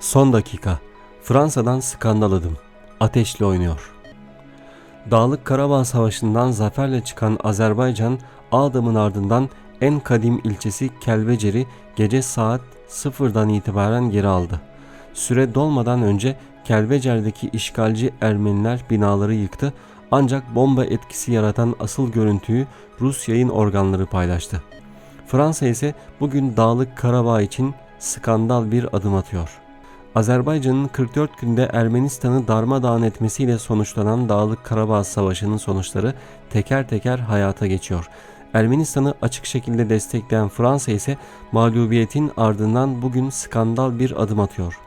Son dakika. Fransa'dan skandal adım. Ateşle oynuyor. Dağlık Karabağ Savaşı'ndan zaferle çıkan Azerbaycan, Ağdam'ın ardından en kadim ilçesi Kelbecer'i gece saat 0'dan itibaren geri aldı. Süre dolmadan önce Kelbecer'deki işgalci Ermeniler binaları yıktı ancak bomba etkisi yaratan asıl görüntüyü Rus yayın organları paylaştı. Fransa ise bugün Dağlık Karabağ için skandal bir adım atıyor. Azerbaycan'ın 44 günde Ermenistan'ı darmadağın etmesiyle sonuçlanan Dağlık Karabağ Savaşı'nın sonuçları teker teker hayata geçiyor. Ermenistan'ı açık şekilde destekleyen Fransa ise mağlubiyetin ardından bugün skandal bir adım atıyor.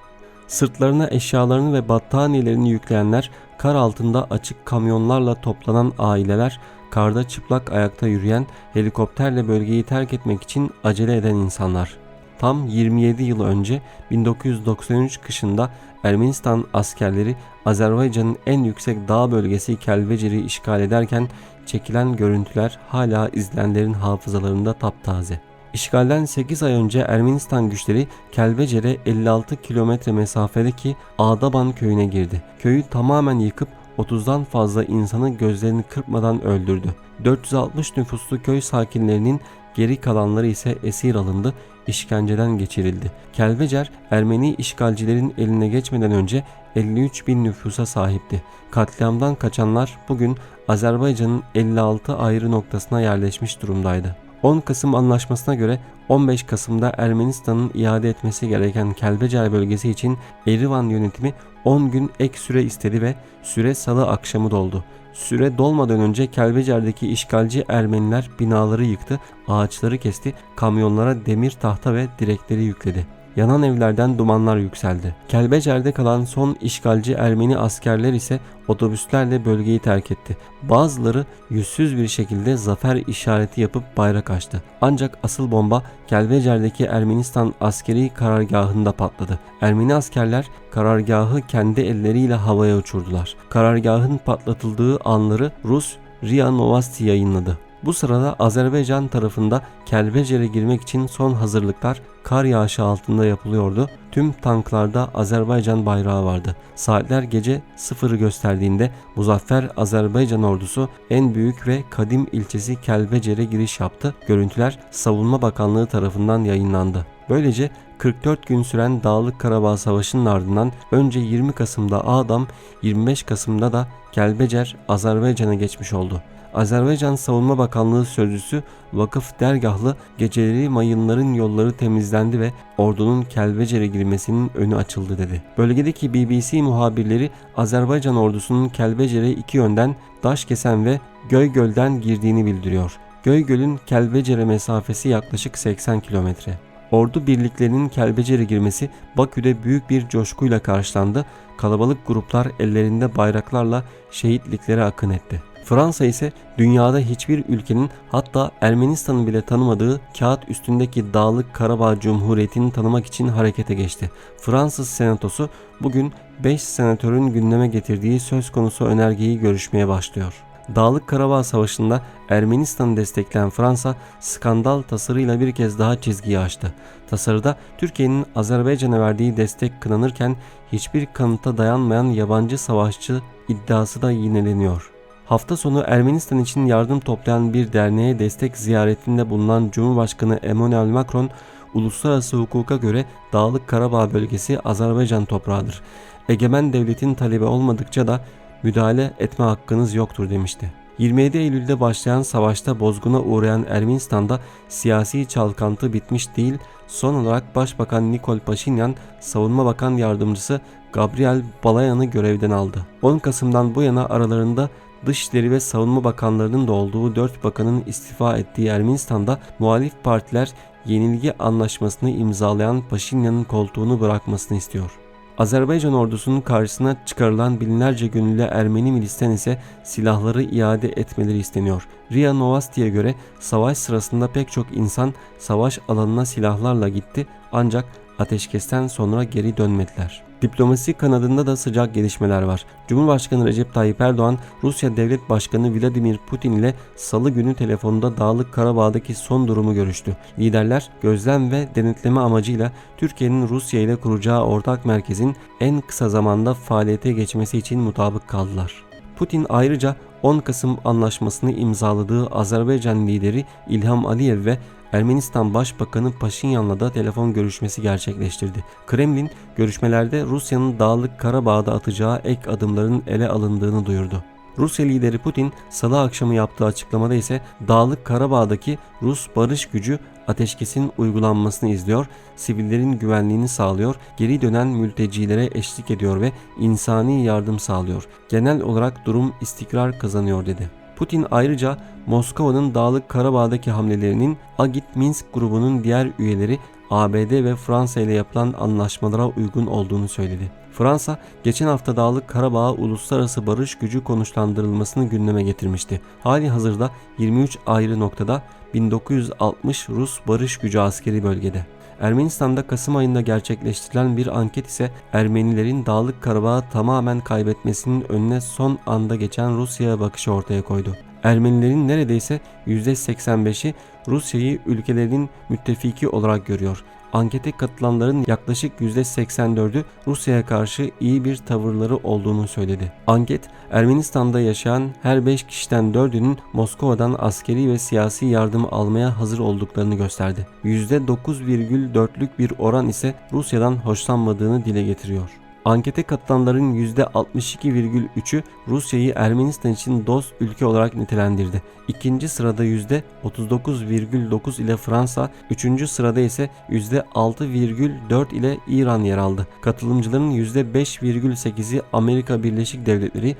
Sırtlarına eşyalarını ve battaniyelerini yükleyenler, kar altında açık kamyonlarla toplanan aileler, karda çıplak ayakta yürüyen, helikopterle bölgeyi terk etmek için acele eden insanlar. Tam 27 yıl önce 1993 kışında Ermenistan askerleri Azerbaycan'ın en yüksek dağ bölgesi Kelbecer'i işgal ederken çekilen görüntüler hala izleyenlerin hafızalarında taptaze. İşgalden 8 ay önce Ermenistan güçleri Kelbecer'e 56 kilometre mesafedeki Ağdaban köyüne girdi. Köyü tamamen yıkıp 30'dan fazla insanı gözlerini kırpmadan öldürdü. 460 nüfuslu köy sakinlerinin geri kalanları ise esir alındı, işkenceden geçirildi. Kelbecer, Ermeni işgalcilerin eline geçmeden önce 53 bin nüfusa sahipti. Katliamdan kaçanlar bugün Azerbaycan'ın 56 ayrı noktasına yerleşmiş durumdaydı. 10 Kasım Anlaşması'na göre 15 Kasım'da Ermenistan'ın iade etmesi gereken Kelbecer bölgesi için Erivan yönetimi 10 gün ek süre istedi ve süre salı akşamı doldu. Süre dolmadan önce Kelbecer'deki işgalci Ermeniler binaları yıktı, ağaçları kesti, kamyonlara demir tahta ve direkleri yükledi. Yanan evlerden dumanlar yükseldi. Kelbecer'de kalan son işgalci Ermeni askerler ise otobüslerle bölgeyi terk etti. Bazıları yüzsüz bir şekilde zafer işareti yapıp bayrak açtı. Ancak asıl bomba Kelbecer'deki Ermenistan askeri karargahında patladı. Ermeni askerler karargahı kendi elleriyle havaya uçurdular. Karargahın patlatıldığı anları Rus RIA Novosti yayınladı. Bu sırada Azerbaycan tarafında Kelbecer'e girmek için son hazırlıklar kar yağışı altında yapılıyordu. Tüm tanklarda Azerbaycan bayrağı vardı. Saatler gece sıfırı gösterdiğinde Muzaffer Azerbaycan ordusu en büyük ve kadim ilçesi Kelbecer'e giriş yaptı. Görüntüler Savunma Bakanlığı tarafından yayınlandı. Böylece 44 gün süren Dağlık Karabağ Savaşı'nın ardından önce 20 Kasım'da Ağdam, 25 Kasım'da da Kelbecer Azerbaycan'a geçmiş oldu. Azerbaycan Savunma Bakanlığı sözcüsü Vakıf Dergahlı geceleri mayınların yolları temizlendi ve ordunun Kelbecer'e girmesinin önü açıldı dedi. Bölgedeki BBC muhabirleri Azerbaycan ordusunun Kelbecer'e iki yönden Daşkesen ve Göygöl'den girdiğini bildiriyor. Göygöl'ün Kelbecer'e mesafesi yaklaşık 80 kilometre. Ordu birliklerinin Kelbecer'e girmesi Bakü'de büyük bir coşkuyla karşılandı. Kalabalık gruplar ellerinde bayraklarla şehitliklere akın etti. Fransa ise dünyada hiçbir ülkenin hatta Ermenistan'ın bile tanımadığı kağıt üstündeki Dağlık Karabağ Cumhuriyeti'ni tanımak için harekete geçti. Fransız Senatosu bugün 5 senatörün gündeme getirdiği söz konusu önergeyi görüşmeye başlıyor. Dağlık Karabağ Savaşı'nda Ermenistan'ı destekleyen Fransa skandal tasarıyla bir kez daha çizgiyi açtı. Tasarıda Türkiye'nin Azerbaycan'a verdiği destek kınanırken hiçbir kanıta dayanmayan yabancı savaşçı iddiası da yineleniyor. Hafta sonu Ermenistan için yardım toplayan bir derneğe destek ziyaretinde bulunan Cumhurbaşkanı Emmanuel Macron, uluslararası hukuka göre Dağlık Karabağ bölgesi Azerbaycan toprağıdır. Egemen devletin talebi olmadıkça da müdahale etme hakkınız yoktur demişti. 27 Eylül'de başlayan savaşta bozguna uğrayan Ermenistan'da siyasi çalkantı bitmiş değil, son olarak Başbakan Nikol Paşinyan, Savunma Bakan Yardımcısı Gabriel Balayan'ı görevden aldı. 10 Kasım'dan bu yana aralarında Dışişleri ve Savunma Bakanlarının da olduğu 4 bakanın istifa ettiği Ermenistan'da muhalif partiler yenilgi anlaşmasını imzalayan Paşinyan'ın koltuğunu bırakmasını istiyor. Azerbaycan ordusunun karşısına çıkarılan binlerce gönüllü Ermeni milisten ise silahları iade etmeleri isteniyor. Ria Novosti'ye göre savaş sırasında pek çok insan savaş alanına silahlarla gitti ancak ateşkesten sonra geri dönmediler. Diplomasi kanadında da sıcak gelişmeler var. Cumhurbaşkanı Recep Tayyip Erdoğan, Rusya Devlet Başkanı Vladimir Putin ile salı günü telefonda Dağlık Karabağ'daki son durumu görüştü. Liderler gözlem ve denetleme amacıyla Türkiye'nin Rusya ile kuracağı ortak merkezin en kısa zamanda faaliyete geçmesi için mutabık kaldılar. Putin ayrıca 10 Kasım anlaşmasını imzaladığı Azerbaycan lideri İlham Aliyev ve Ermenistan Başbakanı Paşinyan'la da telefon görüşmesi gerçekleştirdi. Kremlin görüşmelerde Rusya'nın Dağlık Karabağ'da atacağı ek adımların ele alındığını duyurdu. Rusya lideri Putin salı akşamı yaptığı açıklamada ise Dağlık Karabağ'daki Rus barış gücü ateşkesin uygulanmasını izliyor, sivillerin güvenliğini sağlıyor, geri dönen mültecilere eşlik ediyor ve insani yardım sağlıyor. Genel olarak durum istikrar kazanıyor dedi. Putin ayrıca Moskova'nın Dağlık Karabağ'daki hamlelerinin Agit Minsk grubunun diğer üyeleri ABD ve Fransa ile yapılan anlaşmalara uygun olduğunu söyledi. Fransa geçen hafta Dağlık Karabağ'a uluslararası barış gücü konuşlandırılmasını gündeme getirmişti. Hali hazırda 23 ayrı noktada 1960 Rus barış gücü askeri bölgede. Ermenistan'da Kasım ayında gerçekleştirilen bir anket ise Ermenilerin Dağlık Karabağ'ı tamamen kaybetmesinin önüne son anda geçen Rusya'ya bakışı ortaya koydu. Ermenilerin neredeyse %85'i Rusya'yı ülkelerinin müttefiki olarak görüyor. Ankete katılanların yaklaşık %84'ü Rusya'ya karşı iyi bir tavırları olduğunu söyledi. Anket, Ermenistan'da yaşayan her 5 kişiden 4'ünün Moskova'dan askeri ve siyasi yardım almaya hazır olduklarını gösterdi. %9,4'lük bir oran ise Rusya'dan hoşlanmadığını dile getiriyor. Ankete katılanların %62,3'ü Rusya'yı Ermenistan için dost ülke olarak nitelendirdi. İkinci sırada %39,9 ile Fransa, üçüncü sırada ise %6,4 ile İran yer aldı. Katılımcıların %5,8'i Amerika Birleşik Devletleri,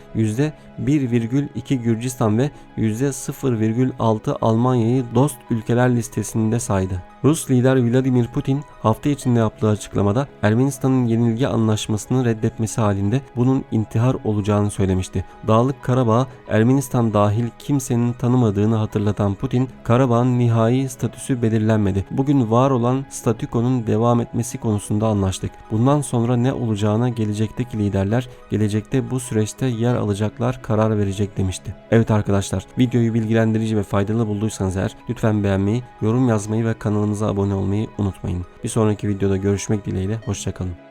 %1,2 Gürcistan ve %0,6 Almanya'yı dost ülkeler listesinde saydı. Rus lider Vladimir Putin hafta içinde yaptığı açıklamada Ermenistan'ın yenilgi anlaşmasını reddetmesi halinde bunun intihar olacağını söylemişti. Dağlık Karabağ Ermenistan dahil kimsenin tanımadığını hatırlatan Putin, Karabağ'ın nihai statüsü belirlenmedi. Bugün var olan statükonun devam etmesi konusunda anlaştık. Bundan sonra ne olacağına gelecekteki liderler gelecekte bu süreçte yer alacaklar karar verecek demişti. Evet arkadaşlar videoyu bilgilendirici ve faydalı bulduysanız eğer lütfen beğenmeyi, yorum yazmayı ve kanalımıza abone olmayı unutmayın. Bir sonraki videoda görüşmek dileğiyle hoşçakalın.